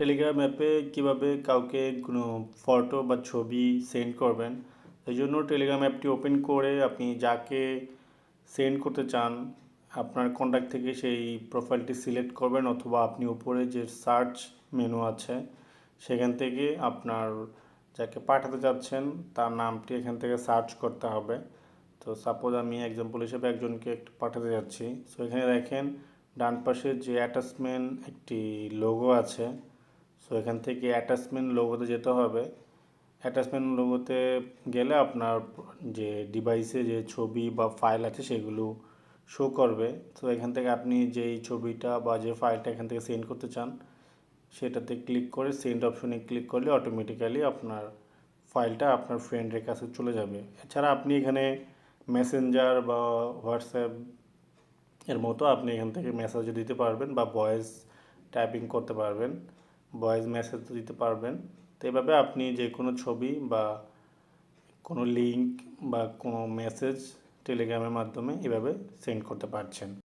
Telegram অ্যাপে কীভাবে কাউকে কোনো ফটো বা ছবি সেন্ড করবেন এই জন্য টেলিগ্রাম অ্যাপটি ওপেন করে আপনি যাকে সেন্ড করতে চান, আপনার কন্ট্যাক্ট থেকে সেই প্রোফাইলটি সিলেক্ট করবেন অথবা আপনি উপরে যে সার্চ মেনু আছে, সেখান থেকে আপনার যাকে পাঠাতে চাচ্ছেন তার নামটি এখান থেকে সার্চ করতে হবে। তো সাপোজ আমি এক্সাম্পল হিসেবে একজনকে একটু পাঠাতে যাচ্ছি সো এখানে দেখেন ডান পাশে যে অ্যাটাচমেন্ট একটি লোগো আছে সো এখান থেকে অ্যাটাচমেন্ট লোগোতে যেতে হবে। অ্যাটাচমেন্ট লোগোতে গেলে আপনার যে ডিভাইসে যে ছবি বা ফাইল আছে সেগুলো শো করবে। তো এখান থেকে আপনি যেই ছবিটা বা যে ফাইলটা এখান থেকে সেন্ড করতে চান, সেটাতে ক্লিক করে সেন্ড অপশনে ক্লিক করলে অটোমেটিক্যালি আপনার ফাইলটা আপনার ফ্রেন্ডের কাছে চলে যাবে। এছাড়া আপনি এখানে মেসেঞ্জার বা হোয়াটসঅ্যাপ এর মতো আপনি এখান থেকে মেসেজও দিতে পারবেন বা ভয়েস টাইপিং করতে পারবেন। ভয়েস মেসেজ দিতে পারবেন। তো এভাবে আপনি যে কোনো ছবি বা কোনো লিঙ্ক বা কোনো মেসেজ টেলিগ্রামের মাধ্যমে এভাবে সেন্ড করতে পারছেন।